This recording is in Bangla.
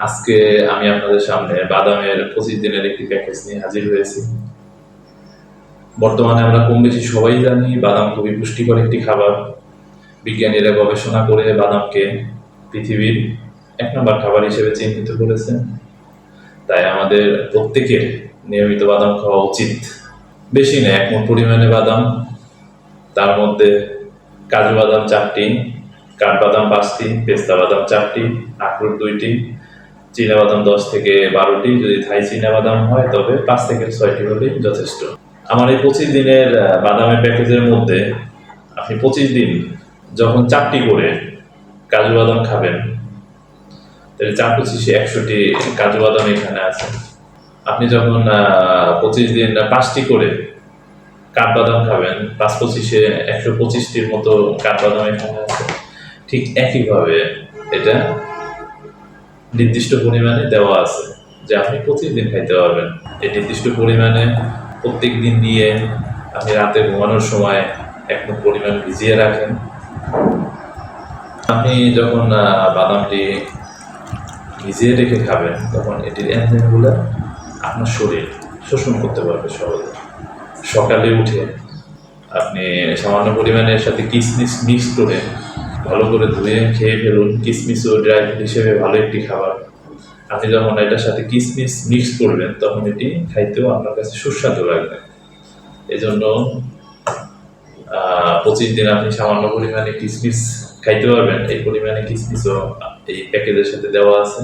আজকে আমি আপনাদের সামনে বাদামের পঁচিশ দিনের একটি প্যাকেজ নিয়ে হাজির হয়েছি। বর্তমানে আমরা কম বেশি সবাই জানি বাদাম খুবই পুষ্টিকর একটি খাবার। বিজ্ঞানীরা গবেষণা করে বাদামকে পৃথিবীর এক নম্বর খাবার হিসেবে চিহ্নিত করেছেন। তাই আমাদের প্রত্যেকের নিয়মিত বাদাম খাওয়া উচিত। বেশি না, এক মুঠ পরিমাণে বাদাম। তার মধ্যে কাজু বাদাম চারটি কাঠবাদাম পাঁচটি, পেস্তা বাদাম চারটি, আখরোট দুইটি বাদাম দশ থেকে বারোটি, যদি থাই বাদাম হয়, তবে পাঁচ থেকে ছয়টি হলেই যথেষ্ট। আমার এই পঁচিশ দিনের বাদামের প্যাকেজের মধ্যে আপনি পঁচিশ দিন যখন চারটি করে কাজু বাদাম খাবেন, তাহলে চার পঁচিশে একশোটি কাজু বাদাম এখানে আছে। আপনি যখন পঁচিশ দিন পাঁচটি করে কাঠবাদাম খাবেন, পাঁচ পঁচিশে একশো পঁচিশটির মতো কাঠবাদাম এখানে আছে। ঠিক একইভাবে এটা নির্দিষ্ট পরিমাণে দেওয়া আছে, যে আপনি প্রতিদিন খাইতে পারবেন। এই নির্দিষ্ট পরিমাণে প্রত্যেক দিন দিয়ে আপনি রাতে ঘুমানোর সময় এক পরিমাণ ভিজিয়ে রাখেন। আপনি যখন বাদামটি ভিজিয়ে রেখে খাবেন, তখন এটির এনজাইমগুলো আপনার শরীর শোষণ করতে পারবে সহজে। সকালে উঠে আপনি সামান্য পরিমাণে এর সাথে কিসমিস মিক্স করে ভালো করে ধুয়ে খেয়ে ফেলুন। কিসমিস ও ড্রাই ফ্রুট হিসেবে ভালো একটি খাবার। আপনি যখন এটার সাথে কিসমিস মিক্স করবেন, তখন এটি খাইতেও আপনার কাছে সুস্বাদু লাগবে। এজন্য জন্য পঁচিশ দিন আপনি সামান্য পরিমাণে কিসমিস খাইতে পারবেন। এই পরিমাণে কিসমিসও এই প্যাকেজের সাথে দেওয়া আছে।